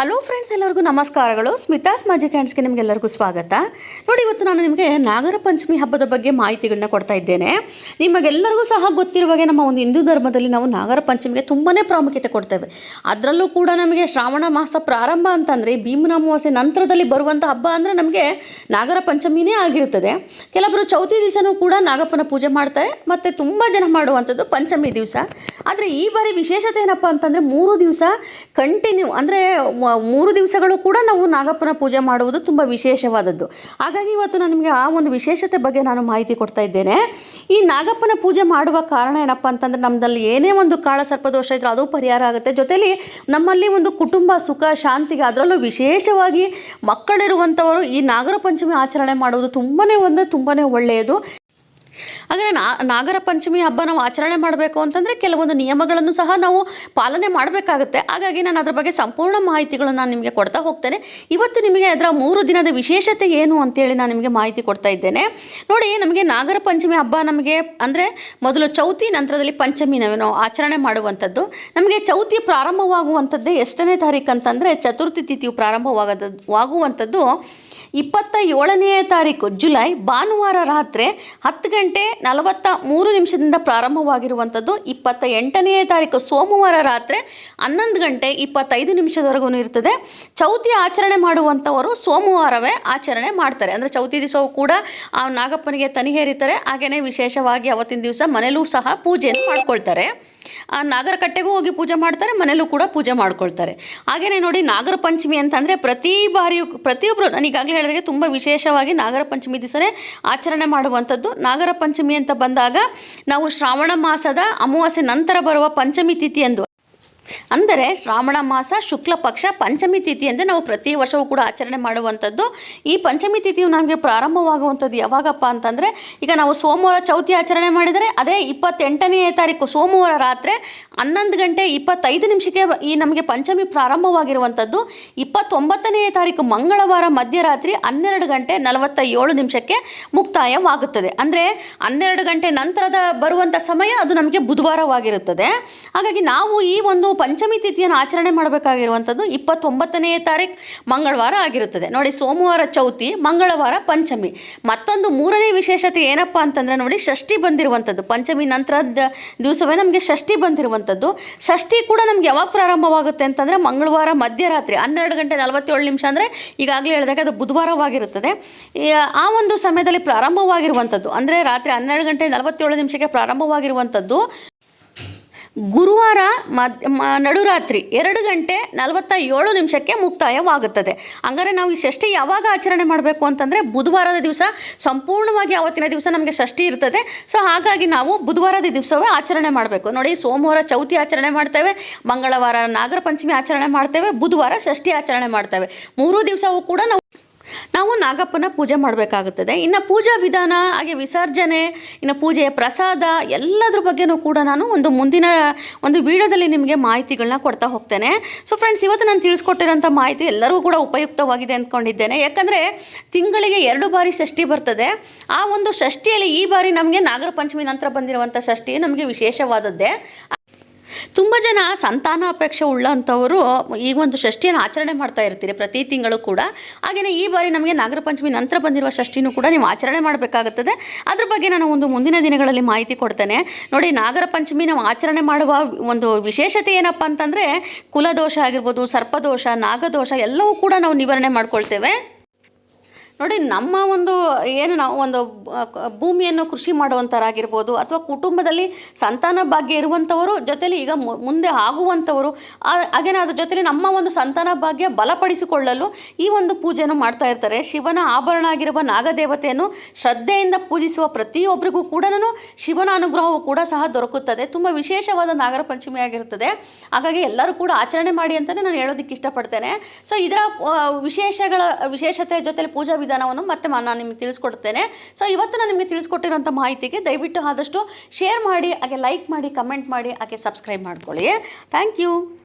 Hello friends ಎಲ್ಲರಿಗೂ ನಮಸ್ಕಾರಗಳು. Smitha's magic ಹ್ಯಾಂಡ್ಸ್ಗೆ ನಿಮಗೆಲ್ಲರಿಗೂ ಸ್ವಾಗತ. ನೋಡಿ, ಇವತ್ತು ನಾನು ನಿಮಗೆ ನಾಗರ ಪಂಚಮಿ ಹಬ್ಬದ ಬಗ್ಗೆ ಮಾಹಿತಿಗಳನ್ನ ಕೊಡ್ತಾ ಇದ್ದೇನೆ. ನಿಮಗೆಲ್ಲರಿಗೂ ಸಹ ಗೊತ್ತಿರುವ ಹಾಗೆ ನಮ್ಮ ಒಂದು ಹಿಂದೂ ಧರ್ಮದಲ್ಲಿ ನಾವು ನಾಗರ ಪಂಚಮಿಗೆ ತುಂಬಾ ಪ್ರಾಮುಖ್ಯತೆ ಕೊಡ್ತೇವೆ. ಅದರಲ್ಲೂ ಕೂಡ ನಮಗೆ ಶ್ರಾವಣ ಮಾಸ ಪ್ರಾರಂಭ ಅಂತಂದರೆ ಭೀಮನ ಅಮಾವಾಸ್ಯೆ ನಂತರದಲ್ಲಿ ಬರುವಂಥ ಹಬ್ಬ ಅಂದರೆ ನಮಗೆ ನಾಗರ ಪಂಚಮಿನೇ ಆಗಿರುತ್ತದೆ. ಕೆಲವರು ಚೌತಿ ದಿವಸನೂ ಕೂಡ ನಾಗಪ್ಪನ ಪೂಜೆ ಮಾಡ್ತಾರೆ, ಮತ್ತು ತುಂಬ ಜನ ಮಾಡುವಂಥದ್ದು ಪಂಚಮಿ ದಿವಸ. ಆದರೆ ಈ ಬಾರಿ ವಿಶೇಷತೆ ಏನಪ್ಪ ಅಂತಂದರೆ ಮೂರು ದಿವಸ ಕಂಟಿನ್ಯೂ ಅಂದರೆ ಮೂರು ದಿವಸಗಳು ಕೂಡ ನಾವು ನಾಗಪ್ಪನ ಪೂಜೆ ಮಾಡುವುದು ತುಂಬ ವಿಶೇಷವಾದದ್ದು. ಹಾಗಾಗಿ ಇವತ್ತು ನಾನು ನಿಮಗೆ ಆ ಒಂದು ವಿಶೇಷತೆ ಬಗ್ಗೆ ನಾನು ಮಾಹಿತಿ ಕೊಡ್ತಾ ಇದ್ದೇನೆ. ಈ ನಾಗಪ್ಪನ ಪೂಜೆ ಮಾಡುವ ಕಾರಣ ಏನಪ್ಪ ಅಂತಂದರೆ ನಮ್ಮದಲ್ಲಿ ಏನೇ ಒಂದು ಕಾಳ ಸರ್ಪದೋಷ ಇದ್ರೂ ಅದು ಪರಿಹಾರ ಆಗುತ್ತೆ. ಜೊತೆಲಿ ನಮ್ಮಲ್ಲಿ ಒಂದು ಕುಟುಂಬ ಸುಖ ಶಾಂತಿಗೆ ಅದರಲ್ಲೂ ವಿಶೇಷವಾಗಿ ಮಕ್ಕಳಿರುವಂಥವರು ಈ ನಾಗರ ಪಂಚಮಿ ಆಚರಣೆ ಮಾಡುವುದು ತುಂಬಾ ಒಂದು ತುಂಬಾ ಒಳ್ಳೆಯದು. ನಾ ನಾಗರ ಪಂಚಮಿ ಹಬ್ಬ ನಾವು ಆಚರಣೆ ಮಾಡಬೇಕು ಅಂತಂದರೆ ಕೆಲವೊಂದು ನಿಯಮಗಳನ್ನು ಸಹ ನಾವು ಪಾಲನೆ ಮಾಡಬೇಕಾಗುತ್ತೆ. ಹಾಗಾಗಿ ನಾನು ಅದರ ಬಗ್ಗೆ ಸಂಪೂರ್ಣ ಮಾಹಿತಿಗಳನ್ನು ನಾನು ನಿಮಗೆ ಕೊಡ್ತಾ ಹೋಗ್ತೇನೆ. ಇವತ್ತು ನಿಮಗೆ ಅದರ ಮೂರು ದಿನದ ವಿಶೇಷತೆ ಏನು ಅಂತೇಳಿ ನಾನು ನಿಮಗೆ ಮಾಹಿತಿ ಕೊಡ್ತಾ ಇದ್ದೇನೆ. ನೋಡಿ, ನಮಗೆ ನಾಗರ ಪಂಚಮಿ ಹಬ್ಬ ನಮಗೆ ಅಂದರೆ ಮೊದಲು ಚೌತಿ, ನಂತರದಲ್ಲಿ ಪಂಚಮಿ ನಾವು ಆಚರಣೆ ಮಾಡುವಂಥದ್ದು. ನಮಗೆ ಚೌತಿ ಪ್ರಾರಂಭವಾಗುವಂಥದ್ದೇ ಎಷ್ಟನೇ ತಾರೀಕು ಅಂತಂದರೆ ಚತುರ್ಥಿ ತಿಥಿಯು ಪ್ರಾರಂಭವಾಗದ ವಾಗುವಂಥದ್ದು ಇಪ್ಪತ್ತ ಏಳನೆಯ ತಾರೀಕು, ಜುಲೈ, ಭಾನುವಾರ ರಾತ್ರಿ ಹತ್ತು ಗಂಟೆ ನಲವತ್ತ ಮೂರು ನಿಮಿಷದಿಂದ ಪ್ರಾರಂಭವಾಗಿರುವಂಥದ್ದು. ಇಪ್ಪತ್ತ ಎಂಟನೆಯ ತಾರೀಕು, ಸೋಮವಾರ ರಾತ್ರಿ ಹನ್ನೊಂದು ಗಂಟೆ ಇಪ್ಪತ್ತೈದು ನಿಮಿಷದವರೆಗೂ ಇರ್ತದೆ ಚೌತಿ ಆಚರಣೆ ಮಾಡುವಂಥವರು ಸೋಮವಾರವೇ ಆಚರಣೆ ಮಾಡ್ತಾರೆ. ಅಂದರೆ ಚೌತಿ ದಿವಸವೂ ಕೂಡ ಆ ನಾಗಪ್ಪನಿಗೆ ತನಿ ಹೇರಿತಾರೆ ಹಾಗೆಯೇ ವಿಶೇಷವಾಗಿ ಅವತ್ತಿನ ದಿವಸ ಮನೆಯಲ್ಲೂ ಸಹ ಪೂಜೆಯನ್ನು ಮಾಡ್ಕೊಳ್ತಾರೆ. ಆ ನಾಗರಕಟ್ಟೆಗೂ ಹೋಗಿ ಪೂಜೆ ಮಾಡ್ತಾರೆ, ಮನೆಯಲ್ಲೂ ಕೂಡ ಪೂಜೆ ಮಾಡ್ಕೊಳ್ತಾರೆ. ಹಾಗೆಯೇ ನೋಡಿ ನಾಗರ ಪಂಚಮಿ ಅಂತಂದರೆ ಪ್ರತಿ ಬಾರಿಯೂ ಪ್ರತಿಯೊಬ್ಬರು ನಾನು ಈಗಾಗಲೇ ಹೇಳಿದ್ರೆ ತುಂಬ ವಿಶೇಷವಾಗಿ ನಾಗರ ಪಂಚಮಿ ದಿವಸನೇ ಆಚರಣೆ ಮಾಡುವಂಥದ್ದು. ನಾಗರ ಪಂಚಮಿ ಅಂತ ಬಂದಾಗ ನಾವು ಶ್ರಾವಣ ಮಾಸದ ಅಮಾವಾಸ್ಯೆ ನಂತರ ಬರುವ ಪಂಚಮಿ ತಿಥಿಯಂದು ಅಂದರೆ ಶ್ರಾವಣ ಮಾಸ, ಶುಕ್ಲ ಪಕ್ಷ, ಪಂಚಮಿ ತಿಥಿ ಅಂದರೆ ನಾವು ಪ್ರತಿ ವರ್ಷವೂ ಕೂಡ ಆಚರಣೆ ಮಾಡುವಂಥದ್ದು. ಈ ಪಂಚಮಿ ತಿಥಿಯು ನಮಗೆ ಪ್ರಾರಂಭವಾಗುವಂಥದ್ದು ಯಾವಾಗಪ್ಪ ಅಂತಂದರೆ, ಈಗ ನಾವು ಸೋಮವಾರ ಚೌತಿ ಆಚರಣೆ ಮಾಡಿದರೆ, ಅದೇ ಇಪ್ಪತ್ತೆಂಟನೇ ತಾರೀಕು ಸೋಮವಾರ ರಾತ್ರಿ ಹನ್ನೊಂದು ಗಂಟೆ ಇಪ್ಪತ್ತೈದು ನಿಮಿಷಕ್ಕೆ ಈ ನಮಗೆ ಪಂಚಮಿ ಪ್ರಾರಂಭವಾಗಿರುವಂಥದ್ದು. ಇಪ್ಪತ್ತೊಂಬತ್ತನೆಯ ತಾರೀಕು ಮಂಗಳವಾರ ಮಧ್ಯರಾತ್ರಿ ಹನ್ನೆರಡು ಗಂಟೆ ನಲವತ್ತ ಏಳು ನಿಮಿಷಕ್ಕೆ ಮುಕ್ತಾಯವಾಗುತ್ತದೆ. ಅಂದರೆ ಹನ್ನೆರಡು ಗಂಟೆ ನಂತರದ ಬರುವಂಥ ಸಮಯ ಅದು ನಮಗೆ ಬುಧವಾರವಾಗಿರುತ್ತದೆ. ಹಾಗಾಗಿ ನಾವು ಈ ಒಂದು ಪಂಚಮಿ ತಿಥಿಯನ್ನು ಆಚರಣೆ ಮಾಡಬೇಕಾಗಿರುವಂಥದ್ದು ಇಪ್ಪತ್ತೊಂಬತ್ತನೆಯ ತಾರೀಕು ಮಂಗಳವಾರ ಆಗಿರುತ್ತದೆ. ನೋಡಿ, ಸೋಮವಾರ ಚೌತಿ, ಮಂಗಳವಾರ ಪಂಚಮಿ. ಮತ್ತೊಂದು ಮೂರನೇ ವಿಶೇಷತೆ ಏನಪ್ಪ ಅಂತಂದರೆ ನೋಡಿ, ಷಷ್ಠಿ ಬಂದಿರುವಂಥದ್ದು. ಪಂಚಮಿ ನಂತರದ ದಿವಸವೇ ನಮಗೆ ಷಷ್ಠಿ ಬಂದಿರುವಂಥದ್ದು. ಷಷ್ಠಿ ಕೂಡ ನಮ್ಗೆ ಯಾವಾಗ ಪ್ರಾರಂಭವಾಗುತ್ತೆ ಅಂತಂದರೆ ಮಂಗಳವಾರ ಮಧ್ಯರಾತ್ರಿ, ಹನ್ನೆರಡು ಗಂಟೆ ನಲವತ್ತೇಳು ನಿಮಿಷ ಅಂದರೆ ಈಗಾಗಲೇ ಹೇಳಿದಾಗ ಅದು ಬುಧವಾರವಾಗಿರುತ್ತದೆ. ಆ ಒಂದು ಸಮಯದಲ್ಲಿ ಪ್ರಾರಂಭವಾಗಿರುವಂಥದ್ದು ಅಂದರೆ ರಾತ್ರಿ ಹನ್ನೆರಡು ಗಂಟೆ ನಲವತ್ತೇಳು ನಿಮಿಷಕ್ಕೆ ಪ್ರಾರಂಭವಾಗಿರುವಂಥದ್ದು. ಗುರುವಾರ ನಡುರಾತ್ರಿ ಎರಡು ಗಂಟೆ ನಲವತ್ತ ಏಳು ನಿಮಿಷಕ್ಕೆ ಮುಕ್ತಾಯವಾಗುತ್ತದೆ. ಹಂಗಾರೆ ನಾವು ಈ ಷಷ್ಠಿ ಯಾವಾಗ ಆಚರಣೆ ಮಾಡಬೇಕು ಅಂತಂದರೆ ಬುಧವಾರದ ದಿವಸ ಸಂಪೂರ್ಣವಾಗಿ ಆವತ್ತಿನ ದಿವಸ ನಮಗೆ ಷಷ್ಠಿ ಇರ್ತದೆ. ಸೊ ಹಾಗಾಗಿ ನಾವು ಬುಧವಾರದ ದಿವಸವೇ ಆಚರಣೆ ಮಾಡಬೇಕು. ನೋಡಿ ಸೋಮವಾರ ಚೌತಿ ಆಚರಣೆ ಮಾಡ್ತೇವೆ, ಮಂಗಳವಾರ ನಾಗರ ಪಂಚಮಿ ಆಚರಣೆ ಮಾಡ್ತೇವೆ, ಬುಧವಾರ ಷಷ್ಠಿ ಆಚರಣೆ ಮಾಡ್ತೇವೆ. ಮೂರು ದಿವಸವೂ ಕೂಡ ನಾವು ನಾವು ನಾಗಪ್ಪನ ಪೂಜೆ ಮಾಡಬೇಕಾಗುತ್ತದೆ. ಇನ್ನು ಪೂಜಾ ವಿಧಾನ, ಹಾಗೆ ವಿಸರ್ಜನೆ, ಇನ್ನು ಪೂಜೆಯ ಪ್ರಸಾದ ಎಲ್ಲದ್ರ ಬಗ್ಗೆನೂ ಕೂಡ ನಾನು ಒಂದು ಮುಂದಿನ ಒಂದು ವಿಡಿಯೋದಲ್ಲಿ ನಿಮಗೆ ಮಾಹಿತಿಗಳನ್ನ ಕೊಡ್ತಾ ಹೋಗ್ತೇನೆ. ಸೊ ಫ್ರೆಂಡ್ಸ್ ಇವತ್ತು ನಾನು ತಿಳಿಸ್ಕೊಟ್ಟಿರೋಂಥ ಮಾಹಿತಿ ಎಲ್ಲರಿಗೂ ಕೂಡ ಉಪಯುಕ್ತವಾಗಿದೆ ಅಂದ್ಕೊಂಡಿದ್ದೇನೆ. ಯಾಕಂದರೆ ತಿಂಗಳಿಗೆ ಎರಡು ಬಾರಿ ಷಷ್ಠಿ ಬರ್ತದೆ. ಆ ಒಂದು ಷಷ್ಠಿಯಲ್ಲಿ ಈ ಬಾರಿ ನಮಗೆ ನಾಗರ ಪಂಚಮಿ ನಂತರ ಬಂದಿರುವಂಥ ಷಷ್ಠಿ ನಮಗೆ ವಿಶೇಷವಾದದ್ದೇ. ತುಂಬ ಜನ ಸಂತಾನ ಅಪೇಕ್ಷೆ ಉಳ್ಳಂಥವರು ಈ ಒಂದು ಷಷ್ಠಿಯನ್ನು ಆಚರಣೆ ಮಾಡ್ತಾ ಇರ್ತೀರಿ ಪ್ರತಿ ತಿಂಗಳು ಕೂಡ. ಹಾಗೆಯೇ ಈ ಬಾರಿ ನಮಗೆ ನಾಗರ ಪಂಚಮಿ ನಂತರ ಬಂದಿರುವ ಷಷ್ಠಿನೂ ಕೂಡ ನೀವು ಆಚರಣೆ ಮಾಡಬೇಕಾಗುತ್ತದೆ. ಅದ್ರ ಬಗ್ಗೆ ನಾನು ಒಂದು ಮುಂದಿನ ದಿನಗಳಲ್ಲಿ ಮಾಹಿತಿ ಕೊಡ್ತೇನೆ. ನೋಡಿ, ನಾಗರ ಪಂಚಮಿ ನಾವು ಆಚರಣೆ ಮಾಡುವ ಒಂದು ವಿಶೇಷತೆ ಏನಪ್ಪ ಅಂತಂದರೆ ಕುಲದೋಷ ಆಗಿರ್ಬೋದು, ಸರ್ಪದೋಷ, ನಾಗದೋಷ ಎಲ್ಲವೂ ಕೂಡ ನಾವು ನಿವಾರಣೆ ಮಾಡ್ಕೊಳ್ತೇವೆ. ನೋಡಿ, ನಮ್ಮ ಒಂದು, ಏನು ನಾವು ಒಂದು ಭೂಮಿಯನ್ನು ಕೃಷಿ ಮಾಡುವಂಥರಾಗಿರ್ಬೋದು ಅಥವಾ ಕುಟುಂಬದಲ್ಲಿ ಸಂತಾನ ಭಾಗ್ಯ ಇರುವಂಥವರು ಜೊತೆಲಿ ಈಗ ಮುಂದೆ ಆಗುವಂಥವರು ಹಾಗೇನೆ ಅದ್ರ ಜೊತೆಲಿ ನಮ್ಮ ಒಂದು ಸಂತಾನ ಭಾಗ್ಯ ಬಲಪಡಿಸಿಕೊಳ್ಳಲು ಈ ಒಂದು ಪೂಜೆಯನ್ನು ಮಾಡ್ತಾ ಇರ್ತಾರೆ. ಶಿವನ ಆಭರಣ ಆಗಿರುವ ನಾಗದೇವತೆಯನ್ನು ಶ್ರದ್ಧೆಯಿಂದ ಪೂಜಿಸುವ ಪ್ರತಿಯೊಬ್ಬರಿಗೂ ಕೂಡ ಶಿವನ ಅನುಗ್ರಹವು ಕೂಡ ಸಹ ದೊರಕುತ್ತದೆ. ತುಂಬ ವಿಶೇಷವಾದ ನಾಗರ ಪಂಚಮಿ ಆಗಿರುತ್ತದೆ. ಹಾಗಾಗಿ ಎಲ್ಲರೂ ಕೂಡ ಆಚರಣೆ ಮಾಡಿ ಅಂತಲೇ ನಾನು ಹೇಳೋದಕ್ಕೆ ಇಷ್ಟಪಡ್ತೇನೆ. ಸೊ ಇದರ ವಿಶೇಷಗಳ ವಿಶೇಷತೆ ಜೊತೆಲಿ ಪೂಜಾ ವಿಧಾನವನ್ನು ಮತ್ತೆ ನಾನು ನಿಮಗೆ ತಿಳಿಸ್ಕೊಡ್ತೇನೆ. ಸೊ ಇವತ್ತು ನಾನು ನಿಮಗೆ ತಿಳಿಸ್ಕೊಟ್ಟಿರೋಂಥ ಮಾಹಿತಿಗೆ ದಯವಿಟ್ಟು ಆದಷ್ಟು ಶೇರ್ ಮಾಡಿ, ಹಾಗೆ ಲೈಕ್ ಮಾಡಿ ಕಮೆಂಟ್ ಮಾಡಿ, ಹಾಗೆ ಸಬ್ಸ್ಕ್ರೈಬ್ ಮಾಡ್ಕೊಳ್ಳಿ. Thank you